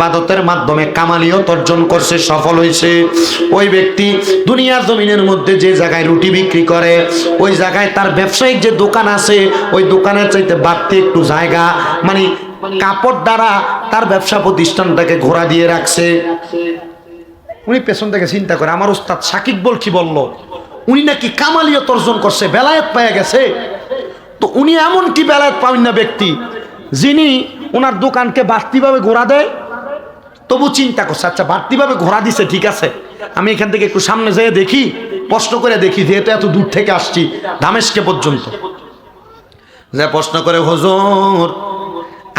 ইবাদতের মাধ্যমে কামালিয়ত অর্জন করছে, সফল হয়েছে। ওই ব্যক্তি দুনিয়ার জমিনের মধ্যে যে জায়গায় রুটি বিক্রি করে, ওই জায়গায় তার ব্যবসায়িক যে দোকান আছে, ওই দোকানের চাইতে বাড়তি একটু জায়গা মানে কাপড় দ্বারা তার ব্যবসা প্রতিষ্ঠানটাকে ঘোরা দিয়ে রাখছে। উনি পেছন থেকে চিন্তা করে, আমার উস্তাদ সাকিব বল কি বলল? উনি নাকি কামালিয়ত অর্জন করছে, বেলায়েত পাওয়া গেছে? তো উনি এমন কি বেলায়েত পাবেন না ব্যক্তি, যিনি ওনার দোকানকে বাড়তিভাবে ঘোরা দেয় তবু চিন্তা করছে আচ্ছা বাড়তিভাবে ঘোরা দিছে, ঠিক আছে। আমি এখান থেকে একটু সামনে যেয়ে দেখি, প্রশ্ন করে দেখি যেহেতু এত দূর থেকে আসছি দামেশকে পর্যন্ত। যে প্রশ্ন করে, হজুর,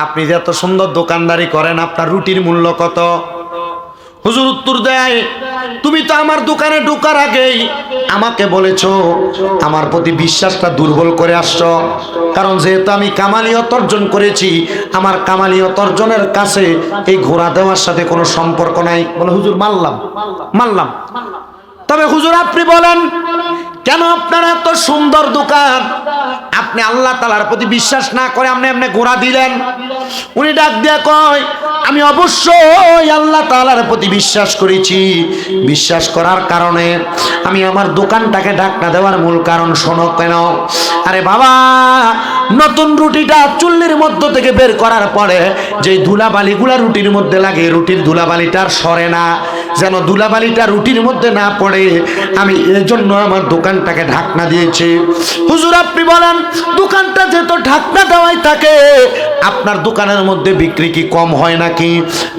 আপনি যে এত সুন্দর দোকানদারি করেন, আপনার রুটির মূল্য কত? হুজুর উত্তর দেয়, তুমি তো আমার দোকানে ঢোকার আগেই আমাকে বলেছ, আমার প্রতি বিশ্বাসটা দুর্বল করে আসছ। কারণ যেহেতু আমি কামালিয়ত অর্জন করেছি, আমার কামালিয়ত অর্জনের কাছে এই ঘোড়া দেওয়ার সাথে কোনো সম্পর্ক নাই। বলে, হুজুর, মানলাম মানলাম। তবে হুজুর, আপনি বলেন কেন আপনার এত সুন্দর দোকান? আপনি আল্লাহ তালার প্রতি বিশ্বাস না করে আপনি এমনি ঘোরা দিলেন। উনি ডাক দিয়া কয়, আমি অবশ্যই আল্লাহ তালার প্রতি বিশ্বাস করেছি। বিশ্বাস করার কারণে আমি আমার দোকানটাকে ঢাকনা দেওয়ার মূল কারণ শোনো কেন? আরে বাবা নতুন রুটিটা চুল্লির মধ্য থেকে বের করার পরে যে ধুলাবালিগুলা রুটির মধ্যে লাগে, রুটির ধুলাবালিটা আর সরে না। যেন ধুলাবালিটা রুটির মধ্যে না পড়ে, আমি এজন্য আমার দোকানটাকে ঢাকনা দিয়েছি। হুজুর, আপনি বলেন, দোকানটা যেহেতু ঢাকনা দেওয়াই থাকে, আপনার দোকানের মধ্যে বিক্রি কি কম হয় নাকি?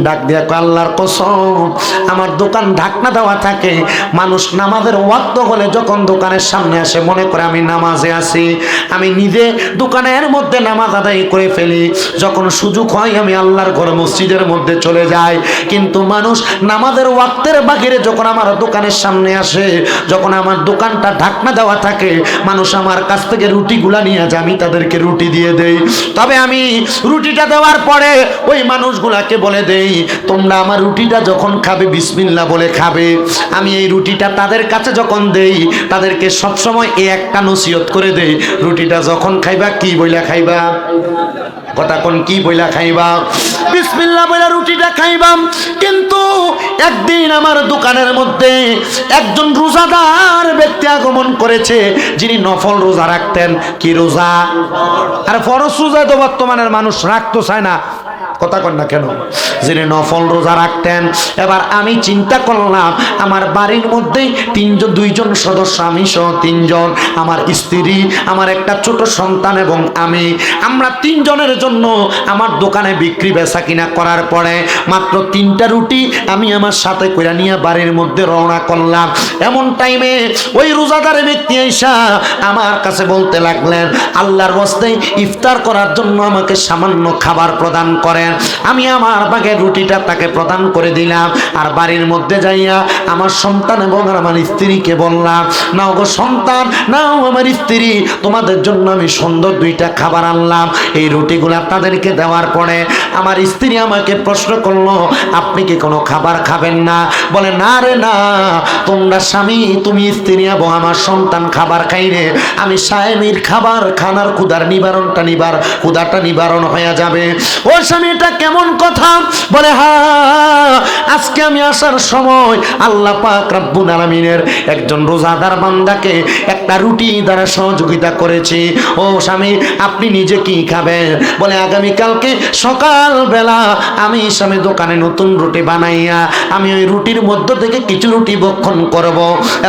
ডাক দিয়া আল্লাহর কসম, আমার দোকান ঢাকনা দেওয়া থাকে। মানুষ নামাজের ওয়াক্ত হলে যখন দোকানের সামনে আসে, মনে করে আমি নামাজে আসি আমি নিজে দোকানের মধ্যে নামাজ আদায় করে ফেলি। যখন সুযোগ হয়, আমি আল্লাহর ঘর মসজিদের মধ্যে চলে যাই। কিন্তু মানুষ নামাজের ওয়াক্তের বাহিরে যখন আমার দোকানের সামনে আসে, যখন আমার দোকানটা ঢাকনা দেওয়া থাকে, মানুষ আমার কাছ থেকে রুটিগুলা নিয়ে যায়, আমি তাদেরকে রুটি দিয়ে দেই। তবে আমি রুটিটা দেওয়ার পরে ওই মানুষগুলাকে বলে দেই, তোমরা আমার রুটিটা যখন খাবে বিসমিল্লা বলে খাবে। আমি এই রুটিটা তাদের কাছে যখন দেই, তাদেরকে সবসময় এই একটা নসিহত করে দেই, রুটিটা যখন খাইবা, কি বইলা খাইবা? কথা কি বইলা খাইবা? বিসমিল্লাহ বইলা রুটিটা খাইবাম কিন্তু একদিন আমার দোকানের মধ্যে একজন রোজাদার ব্যক্তি আগমন করেছে, যিনি নফল রোজা রাখতেন। কি রোজা? আর ফরজ রোজা তো বর্তমানের মানুষ রাখতো, চায় না। কথা কন? না কেন যিনি নফল রোজা রাখতেন, এবার আমি চিন্তা করলাম, আমার বাড়ির মধ্যেই তিনজন, দুইজন সদস্য, আমি সহ তিনজন, আমার স্ত্রী, আমার একটা ছোট সন্তান এবং আমি। আমরা তিনজনের জন্য আমার দোকানে বিক্রি, বেচা কিনা করার পরে মাত্র তিনটা রুটি আমি আমার সাথে কইরা নিয়ে বাড়ির মধ্যে রওনা করলাম। এমন টাইমে ওই রোজাদার ব্যক্তি এসা আমার কাছে বলতে লাগলেন, আল্লাহর বস্তে ইফতার করার জন্য আমাকে সামান্য খাবার প্রদান করেন। আমি আমার বাগে রুটিটা তাকে প্রদান করে দিলাম। আর বাড়ির মধ্যে যাইয়া আমার সন্তান এবং আমার স্ত্রীকে বললাম, নাও গো সন্তান, নাও আমার স্ত্রী, তোমাদের জন্য আমি সুন্দর দুইটা খাবার আনলাম। এই রুটিগুলা তাদেরকে দেওয়ার পরে আমার স্ত্রী আমাকে প্রশ্ন করল, আপনি কি কোনো খাবার খাবেন না? বলে, না রে, না। তোমরা স্বামী, তুমি স্ত্রী এবং আমার সন্তান খাবার খাইলে, আমি সাহেবের খাবার খানার ক্ষুদার নিবারণটা নিবার ক্ষুদাটা নিবারণ হয়ে যাবে। ও এটা কেমন কথা? বলে হা আজকে আমি আসার সময় আল্লাহ পাক রাব্বুল আলামিনের একজন রোজাদার বান্দাকে একটা রুটি দ্বারা সহযোগিতা করেছি। ও স্বামী, আপনি নিজে কি খাবেন? বলে, আগামী কালকে সকালবেলা আমি স্বামী দোকানে নতুন রুটি বানাইয়া আমি ওই রুটির মধ্য থেকে কিছু রুটি বক্ষণ করব।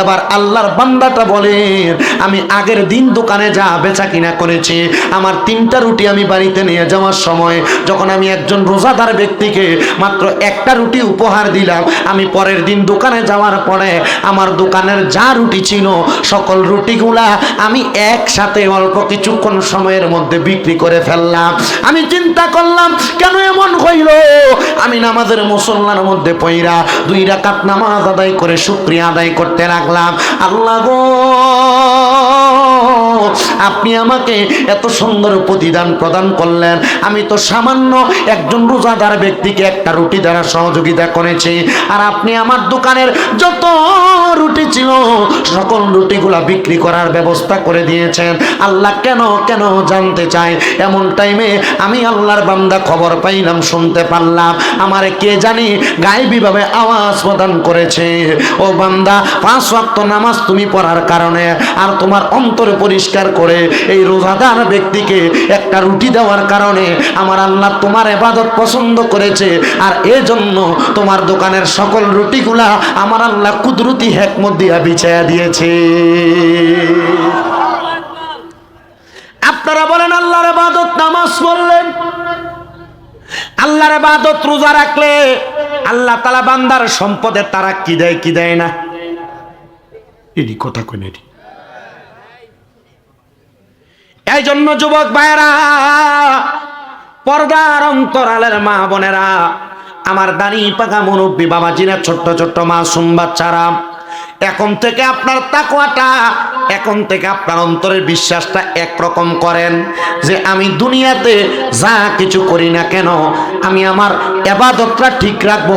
এবার আল্লাহর বান্দাটা বলে, আমি আগের দিন দোকানে যা বেচা কিনা করেছি, আমার তিনটা রুটি আমি বাড়িতে নিয়ে যাওয়ার সময় যখন আমি একজন রোজাদার ব্যক্তিকে মাত্র একটা রুটি উপহার দিলাম। আমি পরের দিন দোকানে যাওয়ার পরে আমার দোকানের যা রুটি ছিল, সকল রুটিগুলা আমি একসাথে অল্প কিছুক্ষণ সময়ের মধ্যে বিক্রি করে ফেললাম। আমি চিন্তা করলাম, কেন এমন হইল? আমি নামাজের মুসল্লার মধ্যে পইরা দুই রাকাত নামাজ আদায় করে শুক্রিয়া আদায় করতে লাগলাম। আল্লাহ গো! আপনি আমাকে এত সুন্দর প্রতিদান প্রদান করলেন। আমি তো সামান্য একজন রোজাদার ব্যক্তিকে একটা রুটি দ্বারা সহযোগিতা করেছি। আর আপনি আমার দোকানের যত রুটি ছিল, সকল রুটিগুলা বিক্রি করার ব্যবস্থা করে দিয়েছেন। আল্লাহ কেন কেন জানতে চাই এমন টাইমে আমি আল্লাহর বান্দা খবর পাইলাম, শুনতে পারলাম। আমার কে জানি গায়েবীভাবে আওয়াজ প্রদান করেছে। ও বান্দা, পাঁচ ওয়াক্ত নামাজ তুমি পড়ার কারণে আর তোমার অন্তরে পরিষ্কার করে এই রোজাদার ব্যক্তিকে একটা রুটি দেওয়ার কারণে আমার আল্লাহ তোমার এবাদত পছন্দ করেছে। আর এজন্য তোমার দোকানের সকল রুটিগুলা আমার আল্লাহ কুদরতি হেকমত দিয়া বিছায়া দিয়েছে। আপনারা বলেন, আল্লাহর এবাদত নামাজ পড়লেন। আল্লাহর এবাদত রোজা রাখলে আল্লাহ তালা বান্দার সম্পদের তারা কি দেয় কি দেয় না? এটি কথা কই এটি এই জন্য যুবক ভাইয়েরা, পর্দার অন্তরালের মা বোনেরা, আমার দানি পাকা মুরব্বী বাবাজিরা ছোট্ট ছোট্ট মাসুম বাচ্চারা, এখন থেকে আপনার তাকওয়াটা এখন থেকে আপনার অন্তরের বিশ্বাসটা একরকম করেন যে আমি দুনিয়াতে যা কিছু করি না কেন, আমি আমার এবাদতটা ঠিক রাখব।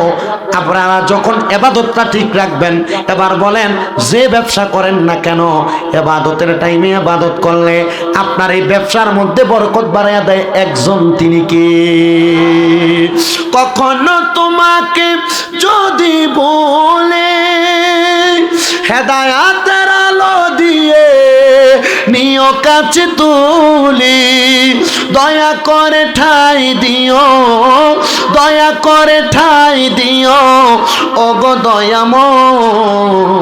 আপনারা যখন এবাদতটা ঠিক রাখবেন, এবার বলেন, যে ব্যবসা করেন না কেন, এবাদতের টাইমে এবাদত করলে আপনার এই ব্যবসার মধ্যে বরকত বাড়াইয়া দেয় একজন তিনি কে? কখনো তোমাকে যদি বলে হেদায়াতের আলো দিয়ে নিও কাছে তুলি। দয়া করে ঠাই দিও, দয়া করে ঠাই দিও। ওগো দয়াময়।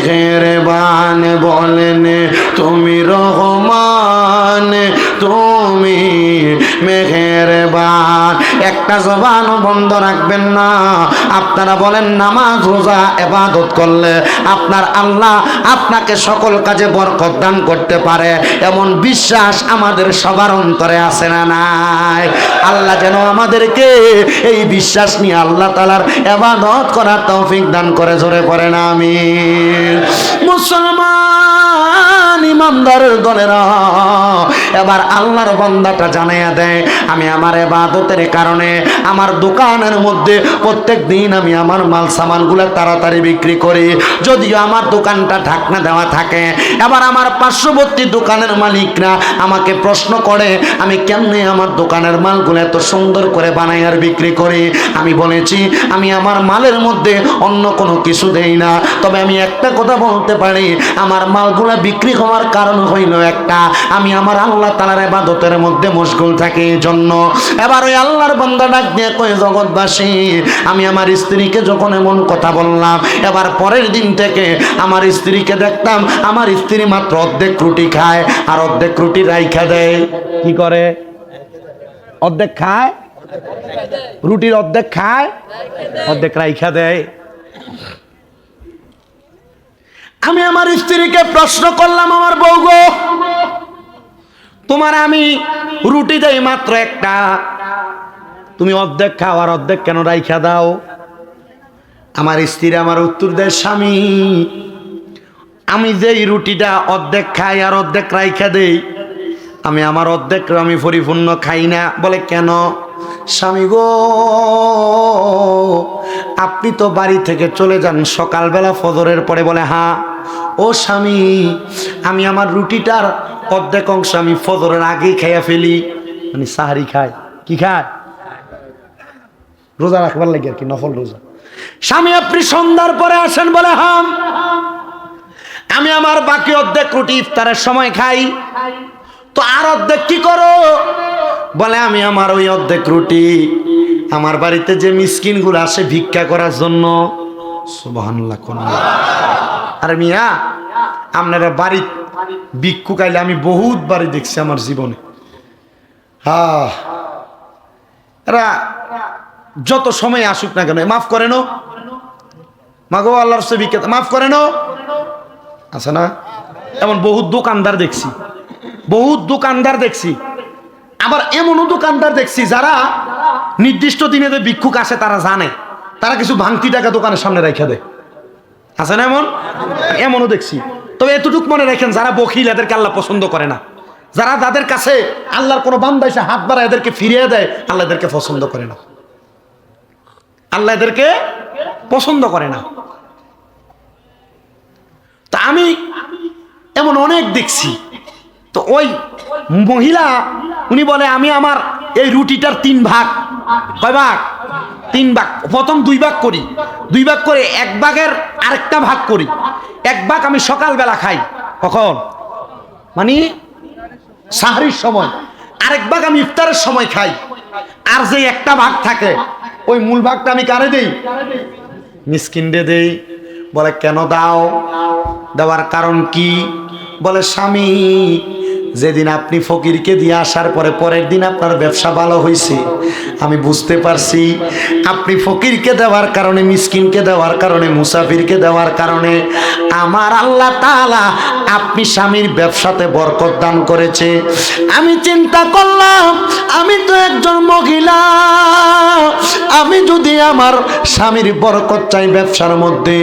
خير জবানও বন্ধ রাখবেন না। আপনারা বলেন, নামাজ, রোজা, এবাদত করলে আপনার আল্লাহ আপনাকে সকল কাজে বরকত দান করতে পারে। এমন বিশ্বাস আমাদের সবার অন্তরে আছে না নাই? আল্লাহ যেন আমাদেরকে এই বিশ্বাস নিয়ে আল্লাহ তালার এবাদত করার তৌফিক দান করে। জোরে পড়ে না আমি মুসলমান ইমানদারের এবার আল্লাহর বান্দাটা জানাইয়া দেয়, আমি আমার এবাদতের কারণে আমার দোকানের মধ্যে প্রত্যেক দিন আমি আমার মাল সামানগুলো তাড়াতাড়ি বিক্রি করি। যদিও আমার দোকানটা ঢাকনা দেওয়া থাকে, এবার আমার পার্শ্ববর্তী দোকানের মালিকরা আমাকে প্রশ্ন করে, আমি কেমনে আমার দোকানের মালগুলো এত সুন্দর করে বানাই আর বিক্রি করি? আমি বলেছি, আমি আমার মালের মধ্যে অন্য কোনো কিছু দেই না, তবে আমি একটা কথা বলতে পারি, আমার মালগুলা বিক্রি হওয়ার কারণ হইল একটা, আমি আমার আল্লাহ তালার এবাদতের মধ্যে মশগুল থাকি এই জন্য। এবার ওই আল্লাহর বন্ধা ডাক দিয়ে কয়ে, জগৎবাসী, আমি আমার স্ত্রীকে যখন এমন কথা বললাম, এবার পরের দিন থেকে আমার স্ত্রীকে দেখতাম, আমার স্ত্রী মাত্র অর্ধেক রুটি খায় আর অর্ধেক রুটি রাইখা দেয়। কি করে? অর্ধেক খায়? রুটির অর্ধেক খায়? অর্ধেক রাইখা দেয়। আমি আমার স্ত্রীকে প্রশ্ন করলাম, আমার বউ গো, তোমার আমি রুটি দেই মাত্র একটা। তুমি অর্ধেক খাও আর অর্ধেক কেন রাইখা দাও? আমার স্ত্রী আমার উত্তর দেয়, স্বামী, আমি যেই রুটিটা অর্ধেক খাই আর অর্ধেক রাইখা দেই, আমি আমার অর্ধেক আমি পরিপূর্ণ খাই না। বলে, কেন? স্বামী গো, আপনি তো বাড়ি থেকে চলে যান, সকালবেলা ফজরের পরে বলে হ্যাঁ ও স্বামী, আমি আমার রুটিটার অর্ধেক অংশ আমি ফজরের আগেই খাইয়া ফেলি। মানে সাহারি খায়, কি খায়? রোজা রাখবার লাগে আর কি, নফল রোজা। স্বামী, আপনি সন্ধ্যার পরে আসেন বলে হাম আমি আমার বাকি অর্ধেক রুটি ইফতারের সময় খাই। তো আর অর্ধেক কি করো? বলে, আমি আমার ওই অর্ধেক রুটি, আমার বাড়িতে যে মিসকিনগুলো আসে ভিক্ষা করার জন্য। আরে মিয়া, আপনারা বাড়ি ভিক্ষু কাইলে আমি বহুত বাড়ি দেখছি আমার জীবনে। এরা যত সময় আসুক না কেন মাফ করেন মাগো আল্লাহর সে মাফ করেন আছে না? এমন বহুত দোকানদার দেখছি, বহুত দোকানদার দেখছি। আবার এমনও দোকানদার দেখছি যারা নির্দিষ্ট দিনে যে ভিক্ষুক আসে তারা জানে। তারা কিছু ভাঙতি টাকা দোকানের সামনে রেখে দেয়। আছে না এমন? এমনও দেখছি। তবে এতটুক মনে রাখেন, যারা বকিল এদেরকে আল্লাহ পছন্দ করে না। যারা যাদের কাছে আল্লাহর কোনো বান্দা এসে হাত বাড়া এদেরকে ফিরিয়ে দেয়, আল্লাহ এদেরকে পছন্দ করে না। আল্লাহ এদেরকে পছন্দ করে না। তা আমি এমন অনেক দেখছি। তো ওই মহিলা, উনি বলে, আমি আমার এই রুটিটার তিন ভাগ। কয় ভাগ? তিন ভাগ। প্রথম দুই ভাগ করি। দুই ভাগ করে এক ভাগের আরেকটা ভাগ করি। এক ভাগ আমি সকালবেলা খাই। কখন? মানে সাহারির সময়। আরেক ভাগ আমি ইফতারের সময় খাই। আর যে একটা ভাগ থাকে, ওই মূল ভাগটা আমি কারে দেই? মিসকিনডে দেই। বলে, কেন দাও? দেওয়ার কারণ কি? বলে, স্বামী যেদিন আপনি ফকিরকে দিয়ে আসার পরে পরের দিন আপনার ব্যবসা ভালো হয়েছে। আমি বুঝতে পারছি, আপনি ফকিরকে দেওয়ার কারণে, মিসকিনকে দেওয়ার কারণে, মুসাফিরকে দেওয়ার কারণে, আমার আল্লাহ তাআলা আপনি স্বামীর ব্যবসাতে বরকত দান করেছে। আমি চিন্তা করলাম, আমি তো একজন মহিলা। আমি যদি আমার স্বামীর বরকত চাই ব্যবসার মধ্যে,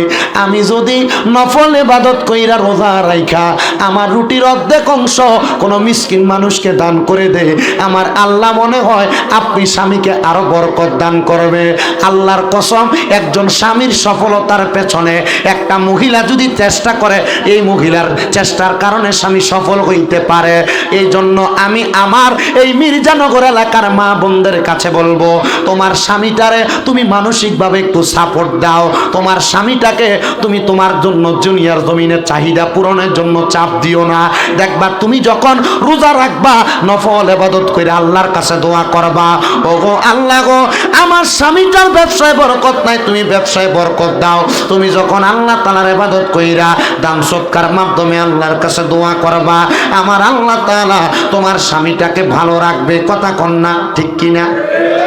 আমি যদি নফল এবাদত কইরা রোজা রাইখা, আমার রুটির অর্ধেক অংশ কোনো মিসকিন মানুষকে দান করে দে। আমার আল্লাহ মনে হয় আপনি স্বামীকে আরও বরকত দান করবে। আল্লাহর কসম, একজন স্বামীর সফলতার পেছনে একটা মহিলা যদি চেষ্টা করে, এই মহিলার চেষ্টার কারণে স্বামী সফল হইতে পারে। এই জন্য আমি আমার এই মির্জানগর এলাকার মা বোনদের কাছে বলব, তোমার স্বামীটারে তুমি মানসিকভাবে একটু সাপোর্ট দাও। তোমার স্বামীটাকে তুমি তোমার জন্য জুনিয়র জমিনের চাহিদা পূরণের জন্য চাপ দিও না। দেখবা তুমি যখন রোজা রাখবা, নফল এবাদত করে আল্লাহর কাছে দোয়া করবা। ও গো আল্লাহ গো, আমার স্বামীটার ব্যবসায় বরকত নাই, তুমি ব্যবসায় বরকত দাও। তুমি যখন আল্লাহ তালার এবাদত কইরা দান সৎকার মাধ্যমে আল্লাহর কাছে দোয়া করবা, আমার আল্লাহ তাআলা তোমার স্বামীটাকে ভালো রাখবে। কথা কন্যা ঠিক কিনা?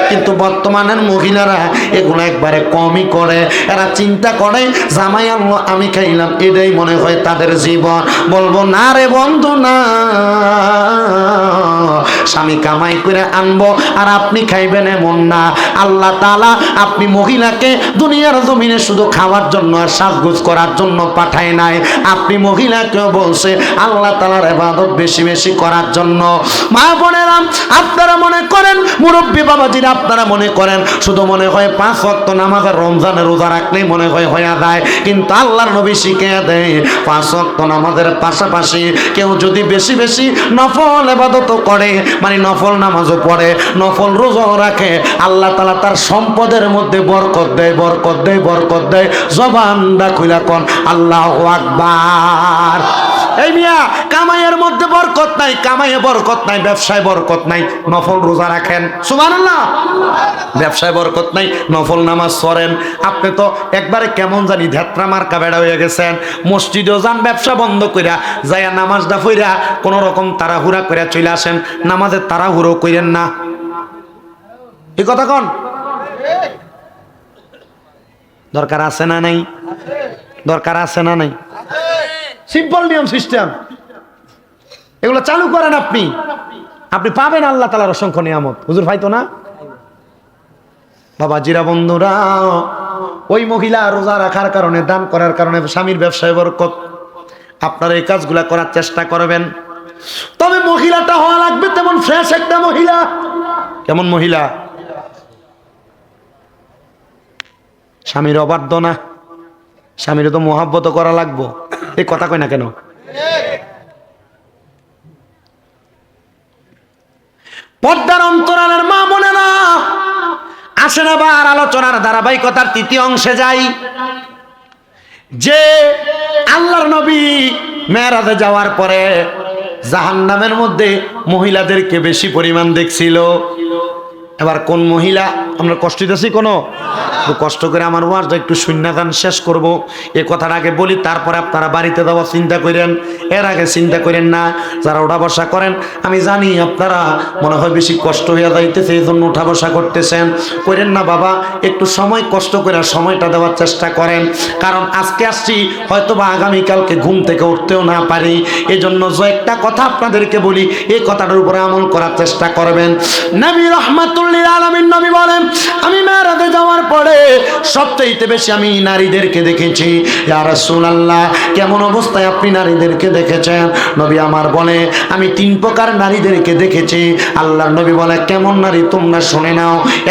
কিন্তু বর্তমানের মহিলারা এগুলো একবারে কমই করে। এরা চিন্তা করে, জামাই আনলো আমি খাইলাম। এটাই মনে হয় তাদের জীবন। বলব, না রে বন্ধু, না। স্বামী কামাই করে আনব, আর আপনি খাইবেন এমন না। আল্লাহ তালা আপনি মহিলাকে দুনিয়ার জমিনে শুধু খাওয়ার জন্য আর সাজগুজ করার জন্য পাঠায় নাই। আপনি মহিলাকেও বলছে, আল্লাহ তালার এবাদত বেশি বেশি করার জন্য। মা বোনেরাম আপনারা মনে করেন, মুরব্বী বাবাজিরা আপনারা মনে করেন, শুধু মনে হয় পাঁচ ওয়াক্ত নামাজ আর রমজানের রোজা রাখলেই মনে হয় হয়ে যায়, কিন্তু আল্লাহর নবী শিখে দেয়, পাঁচ ওয়াক্ত নামাজের পাশাপাশি কেউ যদি বেশি বেশি নফল এবাদত করে মানে নফল নামাজও পড়ে, নফল রোজাও রাখে, আল্লাহ তালা তার সম্পদের মধ্যে বরকত দেয় বরকত দেয় বরকত দেয়, জবানটা খুলা কন, আল্লাহ আকবার। এই মিয়া, কামাইয়ের মধ্যে বরকত নাই, কামাইয়ে বরকত নাই, ব্যবসায় বরকত নাই, নফল রোজা রাখেন। সুবহানাল্লাহ। ব্যবসায় বরকত নাই, নফল নামাজ পড়েন। আপনি তো একবারে কেমন জানি ধ্যাত্রা মার্কা বেড়া হয়ে গেছেন। মসজিদেও যান, ব্যবসা বন্ধ কইরা, যাইয়া নামাজটা ফইরা কোন রকম তাড়াহুড়া কইরা চলে আসেন। নামাজের তাড়াহুড়ো কইরেন না। এই কথা কন। দরকার আছে না নাই? দরকার আছে না নাই? সিম্পল নিয়ম সিস্টেম এগুলো চালু করেন আপনি। আপনি পাবেন আল্লাহ তালার অসংখ্য নিয়ামত। হুজুর ভাই তো না? বাবা জিরা বন্ধুরা, ওই মহিলা রোজা রাখার কারণে, দান করার কারণে স্বামীর ব্যবসায় বরকত। আপনারা এই কাজগুলা করার চেষ্টা করবেন। তবে মহিলাটা হওয়া লাগবে তেমন ফ্রেশ একটা মহিলা। কেমন মহিলা? স্বামীর অবাধ্য না। স্বামীর তো মহাব্বত করা লাগবো। এই কথা কয় না কেন? পর্দার অন্তরালের মা মনে না আসেন আবার আলোচনার ধারাবাহিকতার তৃতীয় অংশে যাই। যে আল্লাহর নবী মেয়েরাজে যাওয়ার পরে জাহান্নামের মধ্যে মহিলাদেরকে বেশি পরিমাণ দেখছিল। এবার কোন মহিলা আমরা কষ্ট দিতেছি কোনো? কষ্ট করে আমার ওয়াজটা একটু শূন্যদান শেষ করব। এ কথাটা আগে বলি তারপরে আপনারা বাড়িতে দেওয়া চিন্তা করেন। এর আগে চিন্তা করেন না যারা ওঠা বসা করেন আমি জানি আপনারা মনে হয় বেশি কষ্ট হয়ে যাইতেছে এই জন্য উঠা বসা করতেছেন। করেন না বাবা একটু সময় কষ্ট করে সময়টা দেওয়ার চেষ্টা করেন। কারণ আজকে আসছি হয়তো বা আগামীকালকে ঘুম থেকে উঠতেও না পারি। এজন্য যে একটা কথা আপনাদেরকে বলি এই কথাটার উপরে আমল করার চেষ্টা করবেন। নবী রহমাতুল্লিল আলমিন নবী বলেন, আমি মেয়েরাতে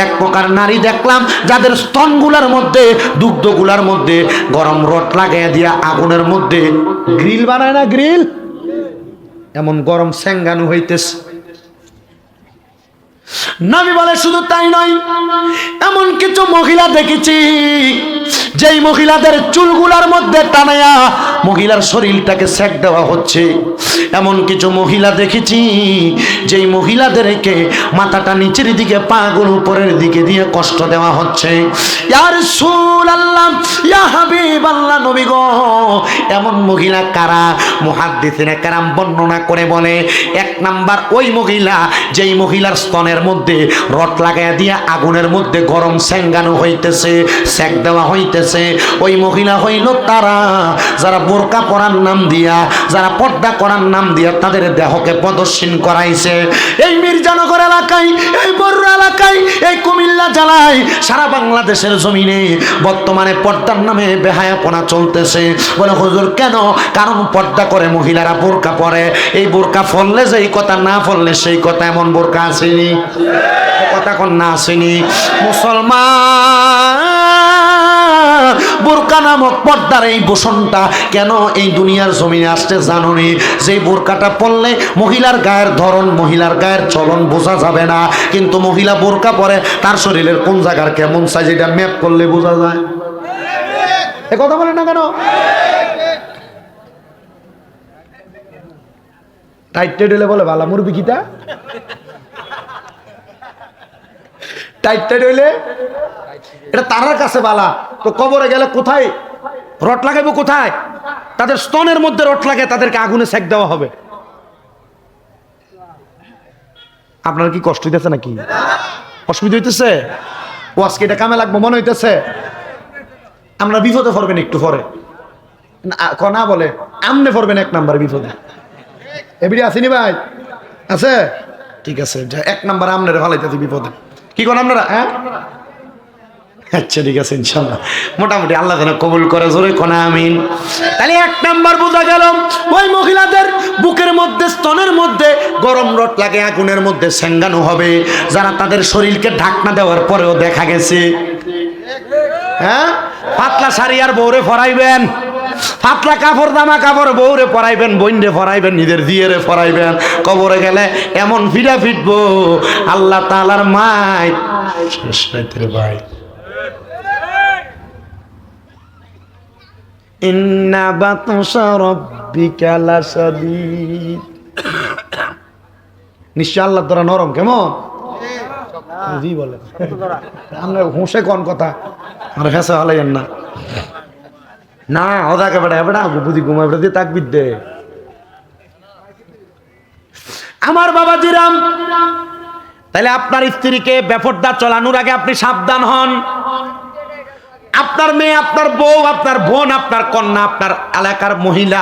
এক প্রকার নারী দেখলাম, যাদের মধ্যে মধ্যে গরম রড লাগাইয়া দিয়া আগুনের মধ্যে গ্রিল বানায় না, গ্রিল? এমন গরম স্যাঙ্গানু হইতেছে। নবী বলে শুধু তাই নয় এমন কিছু মহিলা দেখেছি যেই মহিলাদের চুলগুলার মধ্যে টানায়া মহিলার শরীরটাকে সেক দেওয়া হচ্ছে, এমন কিছু মহিলা দেখেছি, যেই মহিলাদেরকে মাথাটা নিচের দিকে, পাগুল উপরের দিকে দিয়ে কষ্ট দেওয়া হচ্ছে। ইয়ার সুল আল্লাহ ইয়া হাবিব আল্লাহ নবী গো এমন মহিলা কারা? মুহাদ্দিসিনে কারাম বর্ণনা করে বলে, এক নাম্বার ওই মহিলা যেই মহিলার স্তনের মধ্যে রড লাগাইয়া দিয়ে আগুনের মধ্যে গরম স্যাঙ্গানো হইতেছে, সেক দেওয়া হইতেছে। ওই মহিলা হইল তারা। যারা বোরকা পরার নাম দিয়া, যারা পর্দা করার নাম দিয়া তাদের দেহকে প্রদর্শন করাইছে। এই মির্জানগর এলাকায়, এই বড় এলাকায়, এই কুমিল্লা জেলায়, সারা বাংলাদেশের জমিনে বর্তমানে পর্দার নামে বেহায়াপনা চলতেছে। বলে, হুজুর, কেন? কারণ পর্দা করে মহিলারা বোরকা পরে। এই বোরকা ফললে যে এই কথা, না ফললে সেই কথা এমন বোরকা আসেনি। কথা কোন, না আসেনি। মুসলমান বোরকা নামক পর্দার এই বসনটা কেন এই দুনিয়ার জমিনে আসতে জানুনি? যেই বোরকাটা পরলে মহিলার গায়ের ধরন, মহিলার গায়ের চলন বোঝা যাবে না। কিন্তু মহিলা বোরকা পরে তার শরীরের কোন জায়গার কেমন সাইজ এটা ম্যাপ করলে বোঝা যায়? এ কথা বলে না কেন? টাইট টাইট বলে, বালা মুরবি কিতা? টাইট টাইট হইলে? এটা তারার কাছে বালা। তো কবরে গেলে কোথায়? রট লাগাইবো কোথায়? তাদের স্তনের মধ্যে রট লাগে তাদেরকে আগুনে সেক দেওয়া হবে। আপনার কি কষ্ট হইতেছে নাকি? অসুবিধা হইতেছে? ও আজকে এটা কামে লাগবো মনে হইতেছে। আমরা বিপদে পড়বেন একটু পরে। না, বলে আমনে ফরবেন এক নাম্বার বিপদে। এবিডি আসেনি ভাই? আছে? ঠিক আছে এক নাম্বার আমনের ভালাইতেছে বিপদে। কি কোন আপনারা হ্যাঁ? আচ্ছা ঠিক আছে ইনশাল্লাহ মোটামুটি আল্লাহ যেন কবুল করে, জোরে কোনা আমিন। তাহলে এক নাম্বার বোঝা গেল, ওই মহিলাদের বুকের মধ্যে, স্তনের মধ্যে গরম রট লাগে, আগুনের মধ্যে সেঙ্গানো হবে। যারা তাদের শরীরকে ঢাকনা দেওয়ার পরেও দেখা গেছে। হ্যাঁ? পাতলা শাড়ি আর বউরে ফরাইবেন পাতলা কাপড় দামা কাপড় বউরে পরাইবেন বইনরে ফরাইবেন নিজের দিয়েরে ফরাইবেন কবরে গেলে এমন ফিরা ফিটবো আল্লাহ তালার মাই শেষ রাইতের ভাই। ইন্না বাতসা রব্বিকা লাসাদীদ নিশ্চয় আল্লাহ তোরা নরম কেমন? জি বলে। আমরা হুঁসে কোন কথা? আমরা ফেসে হলাইয়েন না। না ওদাকে বেটা বেটা বুঝি ঘুমাই বেটা দিয়ে তাক বিদ্যে আমার বাবা জিরাম তাহলে আপনার স্ত্রীকে বেফরদা চলানোর আগে আপনি সাবধান হন। আপনার মেয়ে, আপনার বউ, আপনার বোন, আপনার কন্যা, আপনার এলাকার মহিলা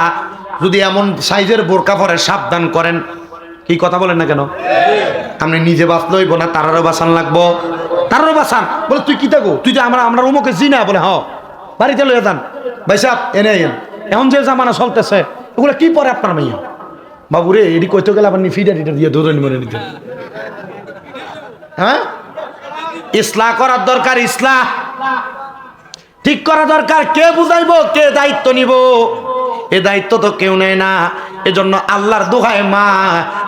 যদি এমন সাইজের বোরকা পরে সাবধান করেন, কি কথা বলেন না কেন? আপনি নিজে বাঁচতে হইব না, তারারও বাসান লাগবো। তারারও বাসান? বলে, তুই কি থাকো তুই যে আমরা আমরা উমুকে জি না বলে হ বাড়িতে লয়ে যান। ভাই সাহেব, এনে আইন এখন যে জামানা চলতেছে ওগুলো কি পরে আপনার মেয়ে বাবু রে এটি কইতে গেলে আপনি ফিডা টিটা দিয়ে ধরে মনে নিতে হ্যাঁ? ইসলাহ করার দরকার, ইসলাহ। ঠিক করা দরকার, কে বুঝাইবো, কে দায়িত্ব নিব? এ দায়িত্ব তো কেউ নেয় না। এজন্য আল্লাহর দোহায় মা,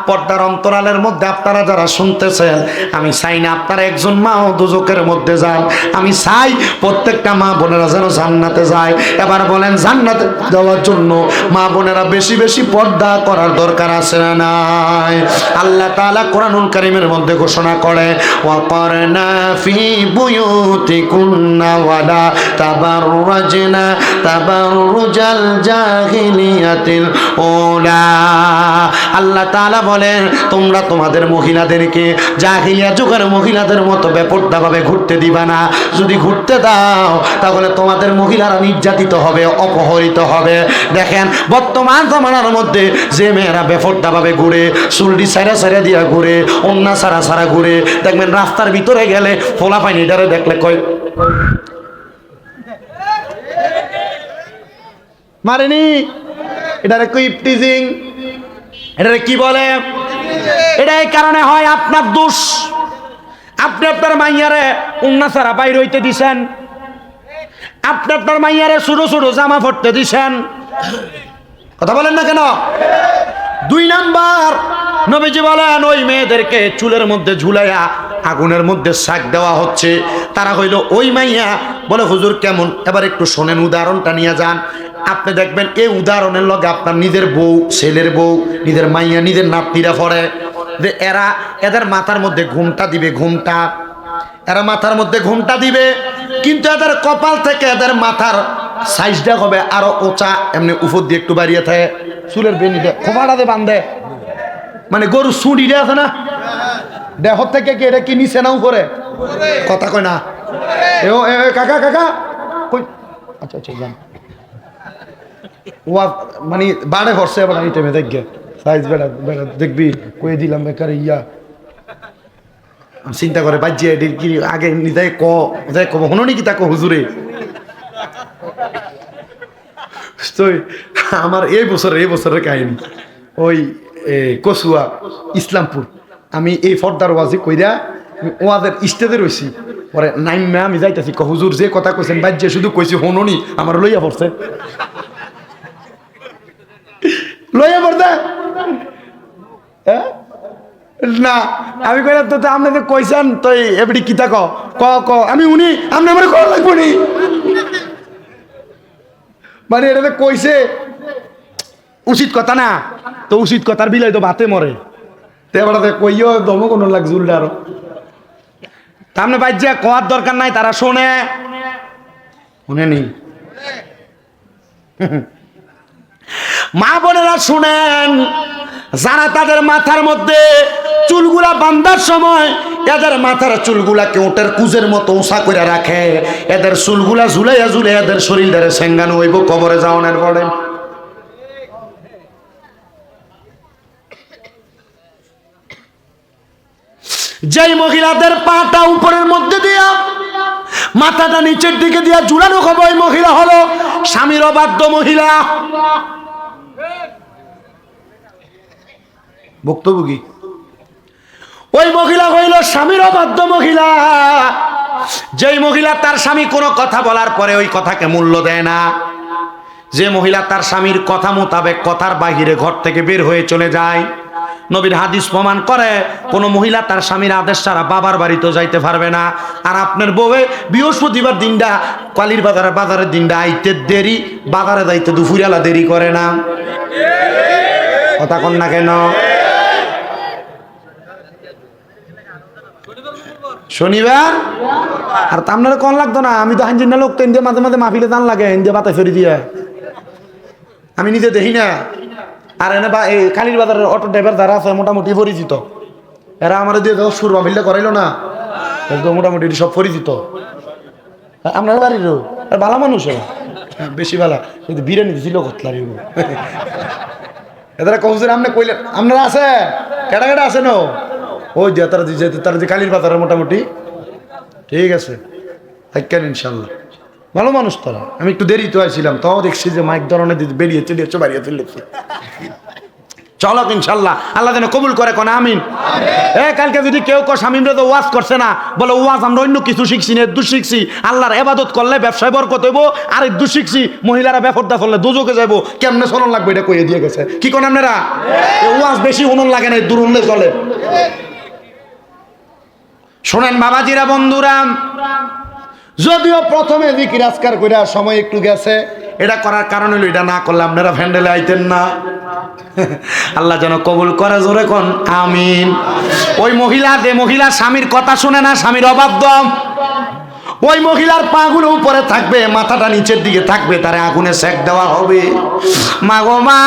পর্দার অন্তরালের মধ্যে আপনারা যারা শুনতেছেন, আমি চাই না আপনারা একজন মাও দুজকের মধ্যে যান আমি চাই প্রত্যেকটা মা বোনেরা যেন জান্নাতে যায়। এবার বলেন, জান্নাতে যাওয়ার জন্য মা বোনেরা বেশি বেশি পর্দা করার দরকার আছে না নাই? আল্লাহ তাআলা কোরআনুল কারীমের মধ্যে ঘোষণা করে ওয়াকারনা ফি বুয়ুতিকুন্না ওয়ালা জাহিলিয়াতিল ওলা আল্লাহ তাআলা বলেন, তোমরা তোমাদের মহিলাদেরকে জাহিলিয়া যুগের মহিলাদের মতো বেপরদাভাবে ঘুরতে দিবা না। যদি ঘুরতে দাও, তাহলে তোমাদের মহিলারা নির্যাতিত হবে, অপহরিত হবে। দেখেন, বর্তমান জমানার মধ্যে যে মেয়েরা বেফরদাভাবে ঘুরে, চুলটি সারা সারা দিয়া ঘুরে অন্য সারা সারা ঘুরে, দেখবেন রাস্তার ভিতরে গেলে ফোলা পানি এটারে দেখলে কয় মারেনি? এটারে কি টিজিং এটারে কি বলে? এটা এই কারণে হয় আপনার দোষ। আপনি আপনার মাইয়ারে উন্না সারা বাইর হইতে দিছেন। আপনি আপনার মাইয়ারে ছোট ছোট জামা পরতে দিছেন। কথা বলেন না কেন? দুই নাম্বার, নবীজি বলেন, ওই মেয়েদেরকে চুলের মধ্যে ঝুলাইয়া আগুনের মধ্যে শাক দেওয়া হচ্ছে। তারা হইল ওই মাইয়া। বলে, হুজুর, কেমন? এবার একটু শোনেন, উদাহরণটা নিয়ে যান। আপনি দেখবেন, এই উদাহরণের লগে আপনার নিজের বউ, ছেলের বউ, নিজের মাইয়া, নিজের নাতনিরা পড়ে। যে এরা, এদের মাথার মধ্যে ঘুমটা দিবে, ঘুমটা। এরা মাথার মধ্যে ঘুমটা দিবে, কিন্তু এদের কপাল থেকে এদের মাথার সাইজটা হবে আরও ওচা। এমনি উপর দিয়ে একটু বাড়িয়ে থাকে। চুলের বেনিটা খোপাটাতে বান্ধে মানে গরু সুঁড়িটা আছে না? দেহ থেকে কি এটা কি নিচে না উপরে? কথা কয় না। কাকা কাকা। আচ্ছা আচ্ছা যান। ওয়া মানে বাড়ে ভরছে এবার এই টাইমে দেখবে সাইজ বেড়া বেড়া দেখবি কয়ে দিলাম বেকার ইয়া। চিন্তা করে বাজিয়ে এটি কি আগে নিতে ক যাই কব হনো নাকি তাকে হুজুরে? তো আমার এই বছরের এই বছরের কাহিনী। ওই এ, কচুয়া ইসলামপুর। আমি এই ফর্দার ওয়াজি কইরা আমি ওয়াজের স্টেজে রয়েছি পরে নাইম মে আমি যাইতেছি হুজুর, যে কথা কইছেন বাজ্যে, শুধু কইছি হননি, আমার লইয়া পড়ছে। লইয়া পড়তে না, আমি কইলাম, তো আপনি তো কইছেন, তো এবারে ক ক ক, আমি উনি, আপনি আমার কল লাগবো নি। মানে এটা কইছে, উচিত কথা না। তো উচিত কথার বিলাই তো বাতে মরে। তে এবার তো কইও দম কোন লাগ জুলটা আরও। তামনে বাজ্যা কোয়ার দরকার নাই তারা শোনে। শুনে নি। মা বোনেরা শুনেন যারা তাদের মাথার মধ্যে চুলগুলা বান্ধার সময় এদের মাথার চুলগুলাকে ওটের কুজের মতো উষা করে রাখে। এদের চুলগুলা ঝুলাইয়া ঝুলে এদের শরীর দ্বারা সেঙ্গানো হইব কবরে যাওয়ানের পরে। যেই মহিলাদের পাটা উপরের মধ্যে দিয়া, মাথাটা নিচের দিকে দিয়া ঝুলানো খবর ওই মহিলা হলো স্বামীর অবাধ্য মহিলা। ভুক্তভোগী ওই মহিলা হইল স্বামীর অবাধ্য মহিলা। যেই মহিলা তার স্বামী কোনো কথা বলার পরে ওই কথাকে মূল্য দেয় না। যে মহিলা তার স্বামীর কথা মোতাবেক কথার বাহিরে ঘর থেকে বের হয়ে চলে যায়। নবীর হাদিস প্রমাণ করে, কোন মহিলা তার স্বামীর আদেশ ছাড়া বাবার বাড়িতেও যাইতে পারবে না। আর আপনার বউয়ে বৃহস্পতিবার দিনটা কালির বাজারে, বাজারের দিনটা আইতে দেরি, বাজারে যাইতে দুপুরিয়ালা দেরি করে না। কথা কন না কেন? শনিবার? আর তা আপনারা কন লাগতো না? আমি তো হাঞ্জিন লোক তো ইন্ডিয়া মাঝে মাঝে মাহফিলে দান লাগে, ইন্ডিয়া বাতায় ফেরি দিয়ে। আমি নিজে দেখি না। আর এনে বা এই কালীর বাজারের অটো ড্রাইভার যারা আছে মোটামুটি পরিচিত। এরা আমার দিয়ে যখন সুর মাহফিলটা করাইলো না একদম মোটামুটি সব পরিচিত। আপনার বাড়ির আর ভালো মানুষ হ্যাঁ, বেশি ভালো। কিন্তু বিরিয়ানি দিছিল কতলারি এদের কৌশল আপনি কইলেন আপনারা আছে? কেটা কেটা আছে নো ওই যে তারা যে তারা যে কালীর বাজারে মোটামুটি। ঠিক আছে। থাকেন ইনশাল্লাহ। ভালো মানুষ তারা। আমি একটু দেরি তো আইছিলাম তাও দেখছি যে মাইক ধরনের বেরিয়ে চলিয়েছে বাড়িয়ে চলেছে চলো ইনশাল্লাহ আল্লাহ যেন কবুল করে কোন আমিন। এ কালকে যদি কেউ কো স্বামীরা তো ওয়াজ করছে না বলে ওয়াজ আমরা অন্য কিছু শিখছি না দু শিখছি। আল্লাহর এবাদত করলে ব্যবসায় বরকত হইব আর দু শিখছি মহিলারা ব্যাপারটা করলে দুজকে যাইব। কেমনে শোনন লাগবে এটা কইয়ে দিয়ে গেছে। কি কোন আপনারা? ওয়াজ বেশি উনুন লাগে না দূর উনলে চলে শোনেন বাবাজিরা বন্ধুরা। যদিও প্রথমে জিকির আজকার করে সময় একটু গেছে, এটা করার কারণ হলো এটা না করলে আপনারা ফ্যান্ডেলে আইতেন না। আল্লাহ যেন কবুল করে জোরে কোন, আমিন। ওই মহিলা, যে মহিলা স্বামীর কথা শুনে না, স্বামীর অবাধ্য। ওই মহিলার পাগুলো উপরে থাকবে, মাথাটা নিচের দিকে থাকবে, তারে আগুনে সেক দেওয়া হবে। মাগো মা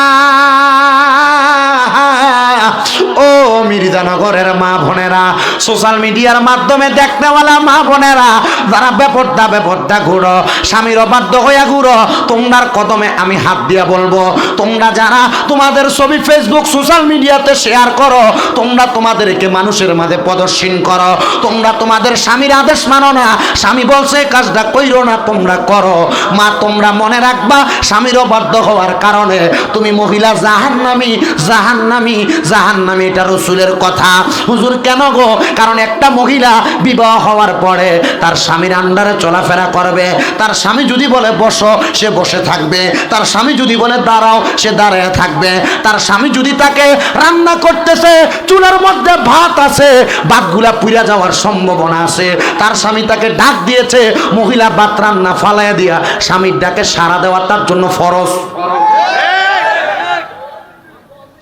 ও মির্জানগরের মা বোনেরা সোশ্যাল মিডিয়ার মাধ্যমে দেখতেওয়ালা মা বোনেরা, যারা বেপরদা বেপরদা ঘুরো, স্বামীর অবাধ্য হইয়া ঘুরো তোমার কদমে আমি হাত দিয়া বলব, তোমরা যারা তোমাদের ছবি ফেসবুক সোশ্যাল মিডিয়াতে শেয়ার করো, তোমরা তোমাদেরকে মানুষের মাঝে প্রদর্শন করো, তোমরা তোমাদের স্বামীর আদেশ মানো না, স্বামী বলছে কাজটা কইরো না, তোমরা করো। মা, তোমরা মনে রাখবা, স্বামীর অবাধ্য হওয়ার কারণে তুমি মহিলা জাহান্নামি জাহান্নামি জাহান্নামি এটা রসুলের কথা। হুজুর কেন গো? কারণ একটা মহিলা বিবাহ হওয়ার পরে তার স্বামীর আন্ডারে চলাফেরা করবে। তার স্বামী যদি বলে, বসো। সে বসে থাকবে। তার স্বামী যদি বলে, দাঁড়াও। সে দাঁড়ায় থাকবে। তার স্বামী যদি তাকে রান্না করতেছে, চুলার মধ্যে ভাত আছে, ভাতগুলা পুড়ে যাওয়ার সম্ভাবনা আছে। তার স্বামী তাকে ডাক দিয়েছে, মহিলা ভাত রান্না ফালাইয়া দিয়া, স্বামীর ডাকে সারা দেওয়া তার জন্য ফরজ।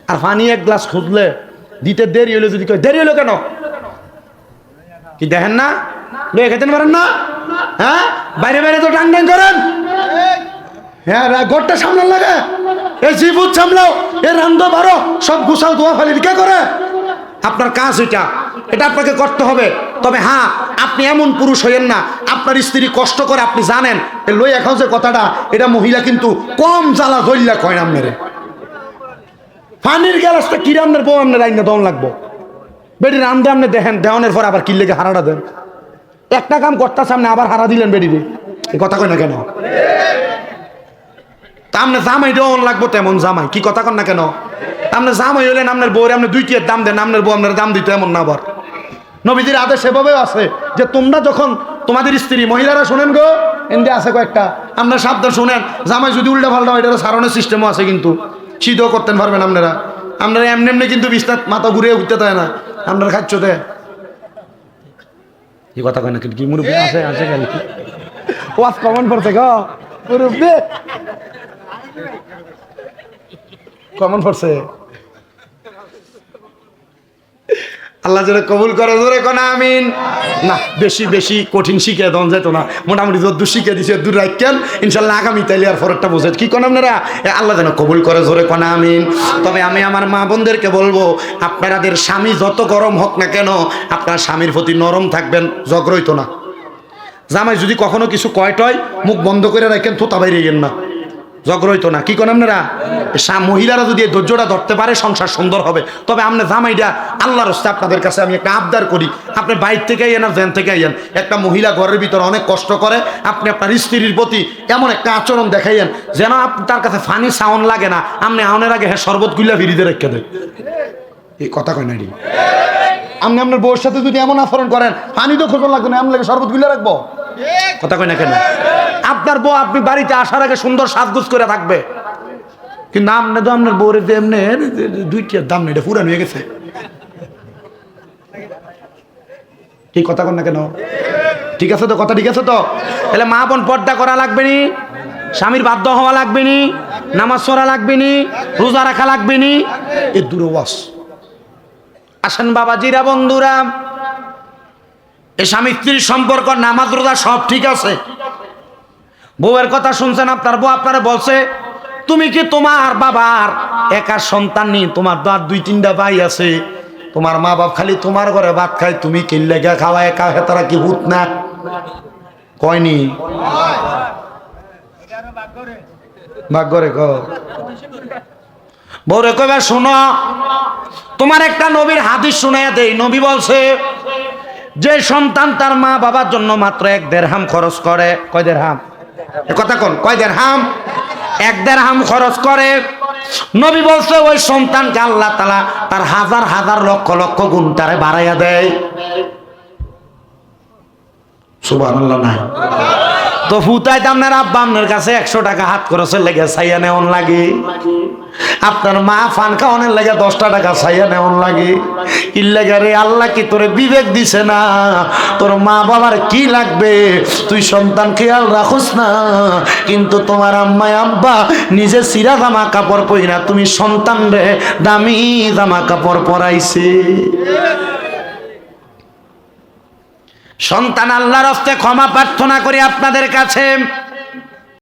আর পানি এক গ্লাস খুঁজলে দিতে দেরি হলো যদি দেরি হলো কেন? কি দেখেন না? লয়ে পারেন না? হ্যাঁ? বাইরে বাইরে তো টাং টাং করেন। হ্যাঁ সামলান লাগে। সামলাও সব কে করে? আপনার কাজ এটা এটা আপনাকে করতে হবে। তবে হ্যাঁ আপনি এমন পুরুষ না। আপনার স্ত্রী কষ্ট করে আপনি জানেন। লই এখন যে কথাটা, এটা মহিলা কিন্তু কম জ্বালা ধরলা কয় না আপনারে? পানির গ্যালাসটা কিরে আপনার বউ আপনার আইনা দম লাগবো? বেটি রান্ধে আপনি দেখেন, দেওয়ানের পর আবার কিল্লেকে হারাটা দেন। একটা কাম করতে সামনে আবার হারা দিলেন বেটিরে এই কথা কয় না কেন? তা আপনি জামাই দেওয়ান লাগবো তেমন জামাই, কি কথা কন না কেন? আপনি জামাই হইলেন আপনার বউরে আপনি দুই টিয়ার দাম দেন, আপনার বউ আপনার দাম দিত এমন না আবার। নবীজির আদেশ সেভাবে আছে যে তোমরা যখন তোমাদের স্ত্রী, মহিলারা শোনেন গো এমনি আছে কয়েকটা, আপনার সাবধান শোনেন, জামাই যদি উল্টা ফাল্টা হয় এটা সারানোর সিস্টেমও আছে কিন্তু। শীতও করতেন পারবেন আপনারা? আপনারা এমনি এমনি কিন্তু বিস্তার মাথা ঘুরে উঠতে দেয় না। আপনারা খাচ্ছ তে। এই কথা কয় না কি মুরব্বী আসে আসে গেল ওয়াজ কমন পড়ছে গো। মুরব্বী। কমন পড়ছে? আল্লাহ যেন কবুল করে জোরে কোন আমিন। না বেশি বেশি কঠিন শিখে দন যেত না। মোটামুটি যদ্দু শিখে দিছে দূর রাখেন ইনশাল্লাহ আগামী তাইলে আর ফরকটা বোঝে কি কোন আপনারা? আল্লাহ যেন কবুল করে জোরে কোন আমিন। তবে আমি আমার মা বোনদেরকে বলব আপনাদের স্বামী যত গরম হোক না কেন আপনার স্বামীর প্রতি নরম থাকবেন জগরইতো না। জামাই যদি কখনো কিছু কয় টয় মুখ বন্ধ করে রাখেন থোতা বাইরে গেন না। হইতো না। কি করেন আপনারা? মহিলারা যদি ধৈর্যটা ধরতে পারে, সংসার সুন্দর হবে। তবে আপনি জামাইটা আল্লাহর হস্তে আপনাদের কাছে আমি একটা আবদার করি। আপনি বাইর থেকে আইয়েন আর ভ্যান থেকে আইয়েন। একটা মহিলা ঘরের ভিতরে অনেক কষ্ট করে, আপনি আপনার স্ত্রীর প্রতি এমন একটা আচরণ দেখাইয়েন, যেন তার কাছে ফানি সাউন্ড লাগে না। আপনি আউনের আগে হ্যাঁ শরবতগুলা ফিরিতে রেখে দেয় এই কথা কয় না আপনি আপনার বউর সাথে যদি এমন আচরণ করেন পানি তো খোঁজন লাগবে না লাগে শরবতগুলা রাখব। কথা কয় না কেন? আপনার বউ আপনি বাড়িতে আসার আগে সুন্দর সাজগুজ করে থাকবে। কিন্তু নাম না তো আপনার বউরে যে এমনি দুইটির দাম নেই, এটা পুরান হয়ে গেছে। কি কথা কন না কেন? ঠিক আছে তো, কথা ঠিক আছে তো? তাহলে মা বোন পর্দা করা লাগবে নি, স্বামীর বাধ্য হওয়া লাগবে নি, নামাজ পড়া লাগবে নি, রোজা রাখা লাগবে নি। এ দূরে ওয়াস। আসেন বাবাজিরা, বন্ধুরা। এই স্বামী স্ত্রীর সম্পর্ক, নামাজ, রোজা সব ঠিক আছে। বউয়ের কথা শুনছেন, আপনার বউ আপনারা বলছে, তুমি কি তোমার বাবার একা সন্তান নি তোমার তো দুই তিনটা ভাই আছে। তোমার মা বাপ খালি তোমার ঘরে ভাত খায়, তুমি কিনলে গা খাওয়া একা? হেতারা কি ভূত না? কয়নি? ভাগ্যরে কবে শোনো, তোমার একটা নবীর হাদিস শুনাইয়া দেই। নবী বলছে, যে সন্তান তার মা বাবার জন্য মাত্র এক দেড় হাম খরচ করে। কয় দেড়হাম? এ কথা কোন? কয় দেড় হাম এক দেড় হাম খরচ করে। নবী বলছে, ওই সন্তানকে আল্লাহ তালা তার হাজার হাজার লক্ষ লক্ষ গুণ তারে বাড়াইয়া দেয়। সুবাহ নাই। তো ফুতাই আপনার আব্বা আপনার কাছে একশো টাকা হাত খরচের লেগে সাইয়া নেওয়ান লাগে। আপনার মা ফান খাওয়ানোর লেগে দশটা টাকা সাইয়া নেওয়ান লাগে। ইল্লেগে রে, আল্লাহ কি তোরে বিবেক দিছে না? তোর মা বাবার কি লাগবে? তুই সন্তান খেয়াল রাখোস না। কিন্তু তোমার আম্মায় আব্বা নিজে সিরা জামা কাপড় পইরা, তুমি সন্তান রে দামি জামা কাপড় পরাইছে। সন্তান আল্লাহর হস্তে ক্ষমা প্রার্থনা করি আপনাদের কাছে।